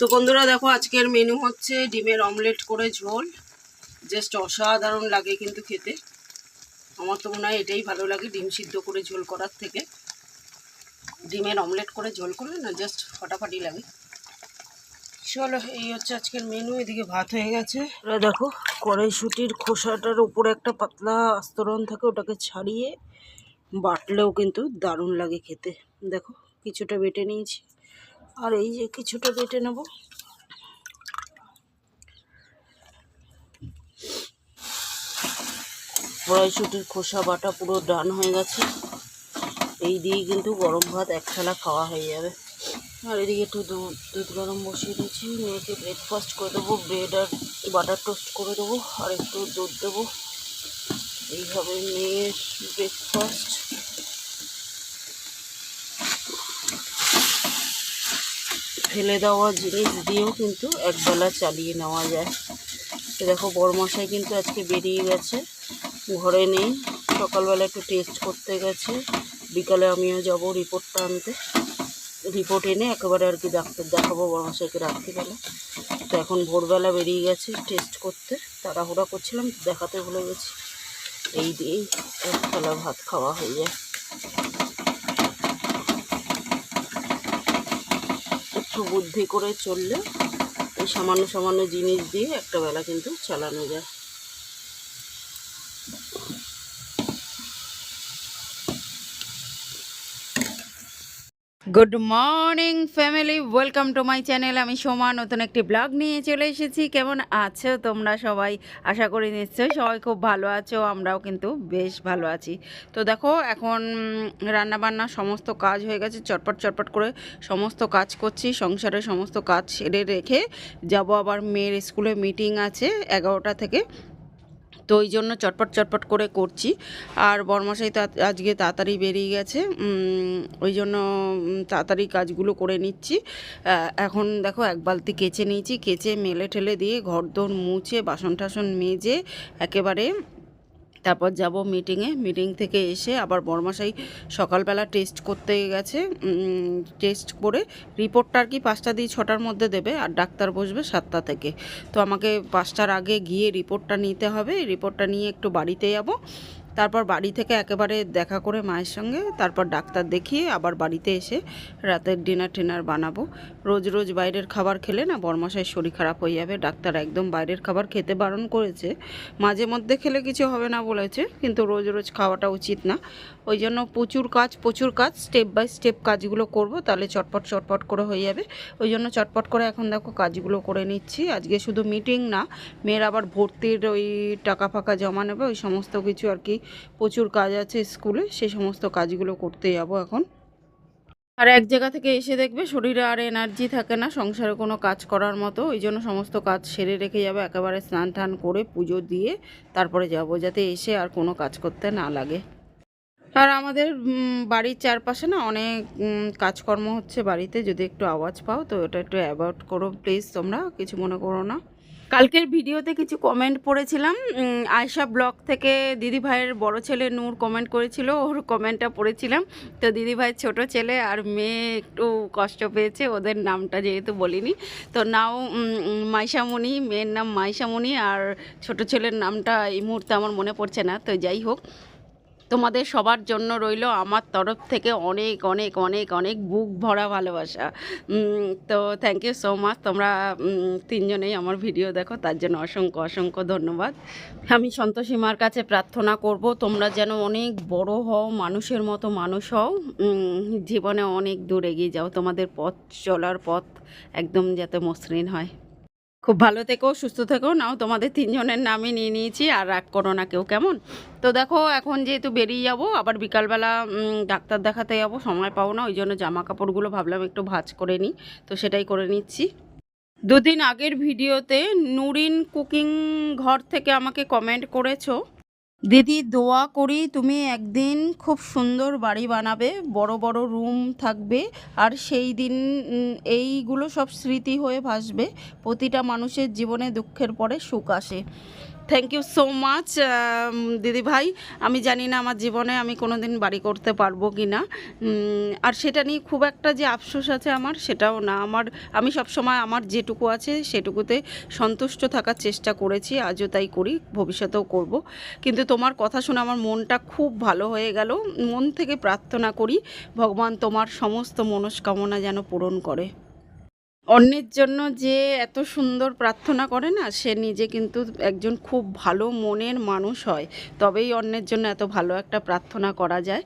তো বন্ধুরা দেখো, আজকের মেনু হচ্ছে ডিমের অমলেট করে ঝোল। জাস্ট অসাধারণ লাগে কিন্তু খেতে। আমার তো মনে হয় এটাই ভালো লাগে, ডিম সিদ্ধ করে ঝোল করার থেকে। ডিমের অমলেট করে ঝোল করলে না জাস্ট ফাটাফাটি লাগে। চলো, এই হচ্ছে আজকের মেনু এদিকে ভাত হয়ে গেছে। দেখো, কড়াইশুটির খোসাটার উপরে একটা পাতলা আস্তরণ থাকে, ওটাকে ছাড়িয়ে বাটলেও কিন্তু দারুণ লাগে খেতে। দেখো, কিছুটা বেটে নিয়েছি। আর এই যে কিছুটা বেটে নেব। কড়াইশুটির খোসা বাটা পুরো ডান হয়ে গেছে। এই দিয়েই কিন্তু গরম ভাত এক থালা খাওয়া হয়ে যাবে। আর এদিকে একটু দুধ দুধ গরম বসিয়ে দিয়েছি। মেয়েকে ব্রেকফাস্ট করে দেবো ব্রেড আর বাটার টোস্ট করে দেবো, আর একটু দুধ দেবো। এইভাবে মেয়ের ব্রেকফাস্ট ফেলে দেওয়া জিনিস দিয়েও কিন্তু একবেলা চালিয়ে নেওয়া যায়। তো দেখো বড়মশাই কিন্তু আজকে বেরিয়ে গেছে। ঘরে নেই। সকালবেলা একটু টেস্ট করতে গেছে। বিকালে আমিও যাব রিপোর্টটা আনতে। রিপোর্ট এনে একেবারে আর কি ডাক্তার দেখাবো বড়মশাইকে রাত্রিবেলা। তো এখন ভোরবেলা বেরিয়ে গেছে টেস্ট করতে। তাড়াহুড়া করছিলাম, দেখাতে ভুলে গেছি। এই দিয়েই এক থালা ভাত খাওয়া হয়ে যায়। বুদ্ধি করে চললে এই সামান্য সামান্য জিনিস দিয়ে একটা বেলা কিন্তু চালানো যায়। Good morning family welcome to my channel আমি সোমা, নতুন একটি ব্লগ নিয়ে চলে এসেছি। কেমন আছো তোমরা সবাই? আশা করি নিশ্চয়ই সবাই খুব ভালো আছো, আমরাও কিন্তু বেশ ভালো আছি। তো দেখো, এখন রান্নাবান্না সমস্ত কাজ হয়ে গেছে। চটপট চটপট করে সমস্ত কাজ করছি। সংসারের সমস্ত কাজ সেরে রেখে যাব আবার মেয়ের স্কুলে মিটিং আছে এগারোটা থেকে। তো ওই জন্য চটপট চটপট করে করছি। আর বরমশাই তা, আজকে তাড়াতাড়ি বেরিয়ে গেছে। ওই জন্য তাড়াতাড়ি কাজগুলো করে নিচ্ছি। এখন দেখো এক বালতি কেচে নিয়েছি। কেচে মেলে ঠেলে দিয়ে ঘর দোর মুছে বাসন টাসন মেজে, একেবারে তারপর যাব মিটিংয়ে মিটিং থেকে এসে আবার বর্মাশাই সকালবেলা টেস্ট করতে গেছে। টেস্ট করে রিপোর্টটা আর কি পাঁচটা দিয়ে ছটার মধ্যে দেবে আর ডাক্তার বসবে সাতটা থেকে। তো আমাকে পাঁচটার আগে গিয়ে রিপোর্টটা নিতে হবে। রিপোর্টটা নিয়ে একটু বাড়িতে যাব। তারপর বাড়ি থেকে একেবারে দেখা করে মায়ের সঙ্গে, তারপর ডাক্তার দেখিয়ে আবার বাড়িতে এসে রাতের ডিনার টিনার বানাবো। রোজ রোজ বাইরের খাবার খেলে না বরমাসায় শরীর খারাপ হয়ে যাবে, ডাক্তার একদম বাইরের খাবার খেতে বারণ করেছে। মাঝে মধ্যে খেলে কিছু হবে না বলেছে, কিন্তু রোজ রোজ খাওয়াটা উচিত না। ওই জন্য প্রচুর কাজ প্রচুর কাজ স্টেপ বাই স্টেপ কাজগুলো করব, তাহলে চটপট চটপট করে হয়ে যাবে। ওই জন্য চটপট করে এখন দেখো কাজগুলো করে নিচ্ছি। আজকে শুধু মিটিং না, মেয়ের আবার ভর্তির ওই টাকা ফাঁকা জমা নেবে, ওই সমস্ত কিছু আর কি। প্রচুর কাজ আছে স্কুলে সেই সমস্ত কাজগুলো করতে যাব এখন। আর এক জায়গা থেকে এসে দেখবে শরীরে আর এনার্জি থাকে না, সংসারে কোনো কাজ করার মতো, ওই জন্য সমস্ত কাজ সেরে রেখে যাবে, একেবারে স্নান টান করে পুজো দিয়ে তারপরে যাব, যাতে এসে আর কোনো কাজ করতে না লাগে। আর আমাদের বাড়ির চারপাশে না অনেক কাজকর্ম হচ্ছে বাড়িতে। যদি একটু আওয়াজ পাও তো ওটা একটু অ্যাভয়েড করো প্লিজ তোমরা, কিছু মনে করো না। কালকের ভিডিওতে কিছু কমেন্ট পড়েছিলাম আয়শা ব্লগ থেকে দিদি ভাইয়ের বড় ছেলে নূর কমেন্ট করেছিল, ওর কমেন্টটা পড়েছিলাম। তো দিদি ভাইয়ের ছোট ছেলে আর মেয়ে একটু কষ্ট পেয়েছে, ওদের নামটা যেহেতু বলিনি। তো নাও মাইশামণি, মেয়ের নাম মাইশামণি আর ছোট ছেলের নামটা এই মুহূর্তে আমার মনে পড়ছে না, তো যাই হোক। তোমাদের সবার জন্য রইল আমার তরফ থেকে অনেক অনেক অনেক অনেক বুক ভরা ভালোবাসা। তো থ্যাংক ইউ সো মাচ তোমরা তিনজনেই আমার ভিডিও দেখো, তার জন্য অসংখ্য অসংখ্য ধন্যবাদ। আমি সন্তোষী মার কাছে প্রার্থনা করব, তোমরা যেন অনেক বড় হও, মানুষের মতো মানুষ হও। জীবনে অনেক দূর এগিয়ে যাও, তোমাদের পথ চলার পথ একদম যাতে মসৃণ হয়। খুব ভালো থেকো, সুস্থ থেকো। নাও, তোমাদের তিনজনের নামই নিয়ে নিয়েছি, আর রাগ করো না কেউ, কেমন? তো দেখো, এখন যেহেতু বেরিয়ে যাব, আবার বিকালবেলা ডাক্তার দেখাতে যাব, সময় পাবো না, ওই জন্য জামা কাপড়গুলো ভাবলাম একটু ভাজ করে নিই, তো সেটাই করে নিচ্ছি। দুদিন আগের ভিডিওতে নুরিন কুকিং ঘর থেকে আমাকে কমেন্ট করেছ দিদি দোয়া করি তুমি একদিন খুব সুন্দর বাড়ি বানাবে, বড় বড় রুম থাকবে, আর সেই দিন এইগুলো সব স্মৃতি হয়ে ভাসবে, প্রতিটা মানুষের জীবনে দুঃখের পরে সুখ আসে। থ্যাংক ইউ সো মাচ দিদি ভাই। আমি জানি না আমার জীবনে আমি কোনো দিন বাড়ি করতে পারব কি না। আর সেটা নিয়ে খুব একটা যে আফসোস আছে আমার, সেটাও না। আমার, আমি সবসময় আমার যেটুকু আছে, সেটুকুতে সন্তুষ্ট থাকার চেষ্টা করেছি, আজও তাই করি, ভবিষ্যতেও করব। কিন্তু তোমার কথা শুনে আমার মনটা খুব ভালো হয়ে গেল। মন থেকে প্রার্থনা করি, ভগবান তোমার সমস্ত মনস্কামনা যেন পূরণ করে। অন্যের জন্য যে এত সুন্দর প্রার্থনা করে না, সে নিজে কিন্তু একজন খুব ভালো মনের মানুষ হয়। তবেই অন্যের জন্য এত ভালো একটা প্রার্থনা করা যায়।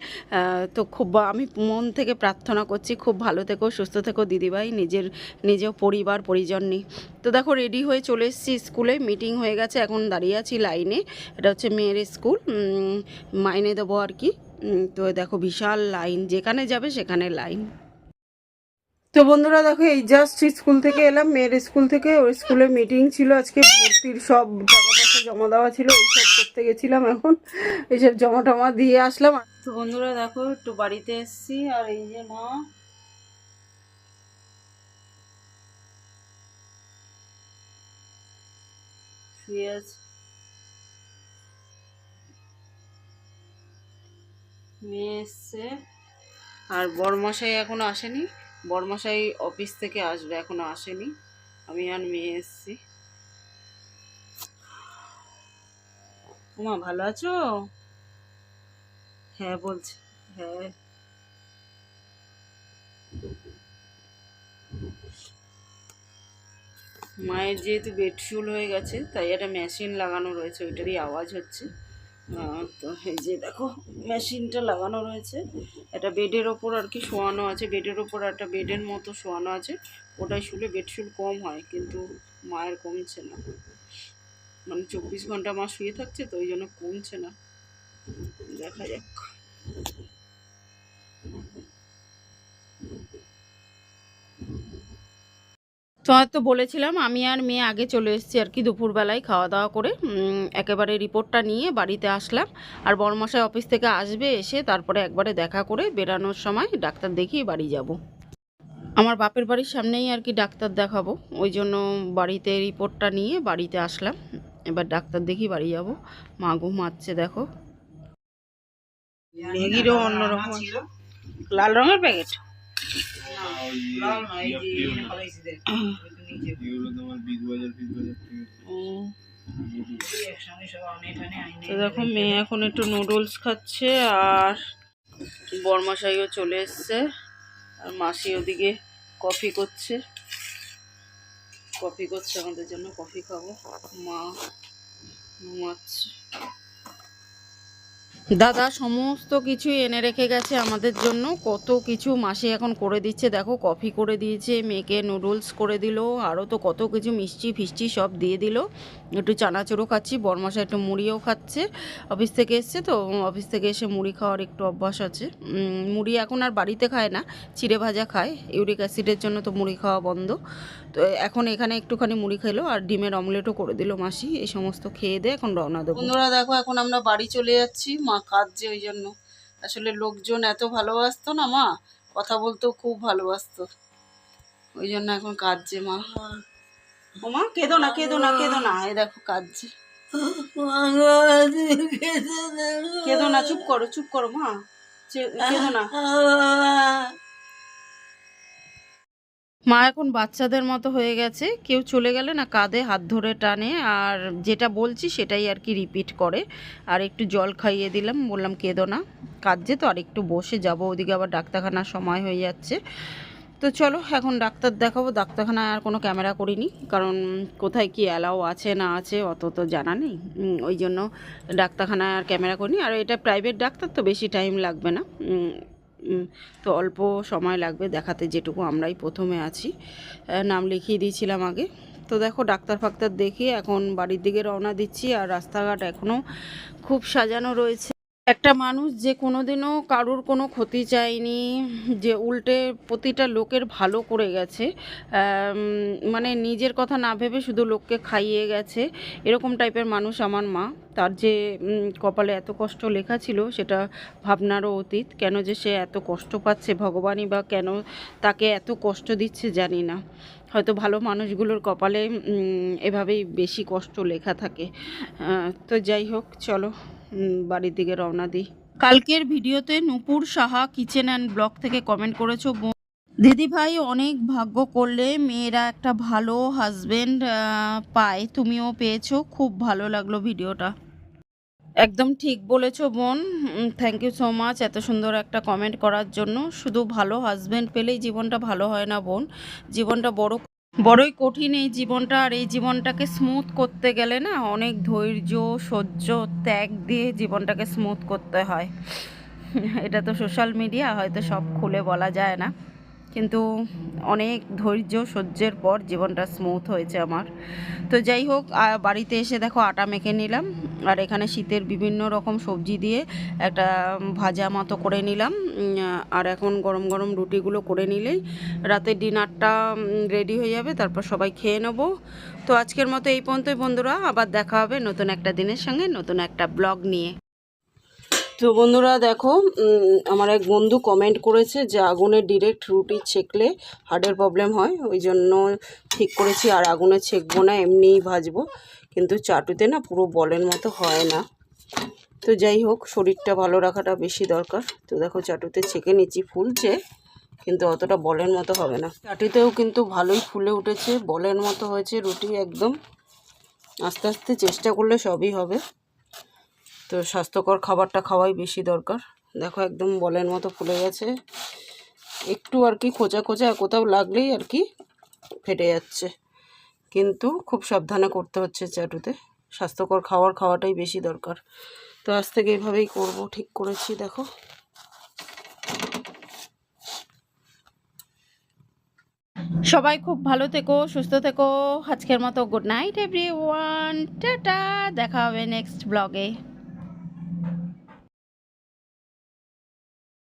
তো খুব আমি মন থেকে প্রার্থনা করছি, খুব ভালো থেকো, সুস্থ থেকো দিদিভাই, নিজের নিজেও পরিবার, পরিজন নিয়ে। তো দেখো রেডি হয়ে চলে এসেছি স্কুলে মিটিং হয়ে গেছে, এখন দাঁড়িয়ে আছি লাইনে এটা হচ্ছে মেয়ের স্কুল মাইনে দেবো আর কি। তো দেখো, বিশাল লাইন যেখানে যাবে সেখানে লাইন তো বন্ধুরা দেখো, এই জাস্ট স্কুল থেকে এলাম, মেয়ের স্কুল থেকে। ওই স্কুলে মিটিং ছিল আজকে, ভর্তির সব টাকা পয়সা জমা দেওয়া ছিল এইসব করতে গেছিলাম এখন। এইসব জমা টমা দিয়ে আসলাম। তো বন্ধুরা দেখো, একটু বাড়িতে এসেছি, আর এই যে মা। আছে। মেয়ে এসছে, আর বরমশাই এখনও আসেনি। বরমশাই অফিস থেকে আসবে, এখনও আসেনি। আমি আর মেয়ে এসছি। মা ভালো আছো? হ্যাঁ বলছি। হ্যাঁ। মায়ের যেহেতু বেডশুল হয়ে গেছে, তাই একটা মেশিন লাগানো রয়েছে, ওইটারই আওয়াজ হচ্ছে। তো এই যে দেখো, মেশিনটা লাগানো রয়েছে। এটা বেডের ওপর আর কি শোয়ানো আছে। বেডের ওপর একটা বেডের মতো শোয়ানো আছে। ওটাই শুলে বেডশুল কম হয়, কিন্তু মায়ের কমছে না। মানে চব্বিশ ঘণ্টা মা শুয়ে থাকছে, তো ওই জন্য কমছে না। দেখা যাক। তোমার তো বলেছিলাম আমি আর মেয়ে আগে চলে এসেছি আর কি দুপুরবেলায় খাওয়া দাওয়া করে। একেবারে রিপোর্টটা নিয়ে বাড়িতে আসলাম। আর বড়মশাই অফিস থেকে আসবে এসে তারপরে একবারে দেখা করে বেরানোর সময় ডাক্তার দেখিয়ে বাড়ি যাব। আমার বাপের বাড়ির সামনেই আর কি ডাক্তার দেখাবো। ওই জন্য বাড়িতে রিপোর্টটা নিয়ে বাড়িতে আসলাম। এবার ডাক্তার দেখি বাড়ি যাব। মা ঘুমাচ্ছে দেখো। অন্যরকম। লাল রঙের প্যাকেট? দেখো মেয়ে এখন একটু নুডলস খাচ্ছে আর বরমাশাইও চলে এসছে। আর মাসি ওদিকে কফি করছে। কফি করছে আমাদের জন্য। কফি খাব। মা ঘুমাচ্ছে। দাদা, সমস্ত কিছু এনে রেখে গেছে আমাদের জন্য। কত কিছু মাসি এখন করে দিচ্ছে, দেখো, কফি করে দিয়েছে, মেয়েকে নুডলস করে দিল আরও তো কত কিছু মিষ্টি ফিষ্টি সব দিয়ে দিল। একটু চানাচুরও খাচ্ছি, বরমাসা একটু মুড়িও খাচ্ছে। অফিস থেকে এসছে তো, অফিস থেকে এসে মুড়ি খাওয়ার একটু অভ্যাস আছে। মুড়ি এখন আর বাড়িতে খায় না, চিড়ে ভাজা খায়। ইউরিক অ্যাসিডের জন্য তো মুড়ি খাওয়া বন্ধ। তো এখন এখানে একটুখানি মুড়ি খেলো আর ডিমের অমলেটও করে দিল মাসি। এই সমস্ত খেয়ে দিয়ে এখন রওনা দেবো। বন্ধুরা, দেখো, এখন আমরা বাড়ি চলে যাচ্ছি। মা কাঁদছে ওই জন্য। আসলে লোকজন এত ভালোবাসতো না মা, কথা বলতেও খুব ভালোবাসতো। ওই জন্য এখন কাঁদছে মা। মা, কেঁদো না কেঁদো না কেঁদো না। এ দেখো কাঁদছে। কেঁদো না, চুপ করো চুপ করো মা। কেঁদো না। মা এখন বাচ্চাদের মতো হয়ে গেছে। কেউ চলে গেলে না কাঁধে হাত ধরে টানে আর যেটা বলছি সেটাই আর কি রিপিট করে। আর একটু জল খাইয়ে দিলাম, বললাম কেঁদো না। কাঁদছে তো আর একটু বসে যাব, ওদিকে আবার ডাক্তারখানার সময় হয়ে যাচ্ছে। তো চলো, এখন ডাক্তার দেখাবো। ডাক্তারখানায় আর কোনো ক্যামেরা করিনি, কারণ কোথায় কি অ্যালাও আছে না আছে অত তো জানা নেই। ওই জন্য ডাক্তারখানায় আর ক্যামেরা করিনি। আর এটা প্রাইভেট ডাক্তার তো বেশি টাইম লাগবে না। তো অল্প সময় লাগবে দেখাতে যেটুকু আমরাই প্রথমে আছি। নাম লিখিয়ে দিয়েছিলাম আগে। তো দেখো, ডাক্তার ফাক্তার দেখিয়ে এখন বাড়ির দিকে রওনা দিচ্ছি আর রাস্তাঘাট এখনও খুব সাজানো রয়েছে। একটা মানুষ যে কোনোদিনও কারোর কোনো ক্ষতি চায়নি, যে উল্টে প্রতিটা লোকের ভালো করে গেছে মানে নিজের কথা না ভেবে শুধু লোককে খাইয়ে গেছে, এরকম টাইপের মানুষ আমার মা। তার যে কপালে এত কষ্ট লেখা ছিল সেটা ভাবনারও অতীত। কেন যে সে এত কষ্ট পাচ্ছে ভগবানই বা কেন তাকে এত কষ্ট দিচ্ছে জানি না। হয়তো ভালো মানুষগুলোর কপালে এভাবেই বেশি কষ্ট লেখা থাকে। তো যাই হোক, চলো। বাড়ির দিকে রওনা দিই। কালকের ভিডিওতে Nupur Saha kitchen and blog থেকে কমেন্ট করেছ। দিদি ভাই অনেক ভাগ্য করলে মেয়েরা একটা ভালো হাজবেন্ড পায়। তুমিও পেয়েছ। খুব ভালো লাগল ভিডিওটা। একদম ঠিক বলেছ বোন। থ্যাংক ইউ সো মাচ এত সুন্দর একটা কমেন্ট করার জন্য। শুধু ভালো হাজবেন্ড পেলেই জীবনটা ভালো হয় না বোন। জীবনটা বড় বড়ই কঠিন এই জীবনটা আর এই জীবনটাকে স্মুথ করতে গেলে না অনেক ধৈর্য, সহ্য, ত্যাগ দিয়ে জীবনটাকে স্মুথ করতে হয়। এটা তো সোশ্যাল মিডিয়া হয়তো সব খুলে বলা যায় না। কিন্তু অনেক ধৈর্য সহ্যের পর জীবনটা স্মুথ হয়েছে আমার। তো যাই হোক বাড়িতে এসে দেখো আটা মেখে নিলাম। আর এখানে শীতের বিভিন্ন রকম সবজি দিয়ে একটা ভাজা মতো করে নিলাম। আর এখন গরম গরম রুটিগুলো করে নিলেই রাতের ডিনারটা রেডি হয়ে যাবে, তারপর সবাই খেয়ে নেব। তো আজকের মতো এই পর্যন্তই বন্ধুরা, আবার দেখা হবে নতুন একটা দিনের সঙ্গে, নতুন একটা ব্লগ নিয়ে। তো বন্ধুরা দেখো আমার এক বন্ধু কমেন্ট করেছে যে আগুনে ডিরেক্ট রুটি ছেঁকলে হার্টের প্রবলেম হয়, ওই জন্য ঠিক করেছি আর আগুনে ছেঁকবো না, এমনিই ভাজবো। কিন্তু চাটুতে না পুরো বলের মতো হয় না। তো যাই হোক, শরীরটা ভালো রাখাটা বেশি দরকার। তো দেখো, চাটুতে ছেঁকে নিচ্ছি ফুলছে, কিন্তু অতটা বলের মতো হবে না। চাটুতেও কিন্তু ভালোই ফুলে উঠেছে, বলের মতো হয়েছে রুটি একদম। আস্তে আস্তে চেষ্টা করলে সবই হবে। তো স্বাস্থ্যকর খাবারটা খাওয়াই বেশি দরকার। দেখো একদম বলের মতো ফুলে গেছে। একটু আর কি খোঁচা খোঁচা কোথাও লাগলেই আর কি ফেটে যাচ্ছে। কিন্তু খুব সাবধানে করতে হচ্ছে চাটুতে স্বাস্থ্যকর খাবার খাওয়াটাই বেশি দরকার। তো আজ থেকে এইভাবেই করব, ঠিক করেছি, দেখো। সবাই খুব ভালো থেকো, সুস্থ থেকো। আজকের মতো good night every one tata, দেখা হবে নেক্সট ব্লগে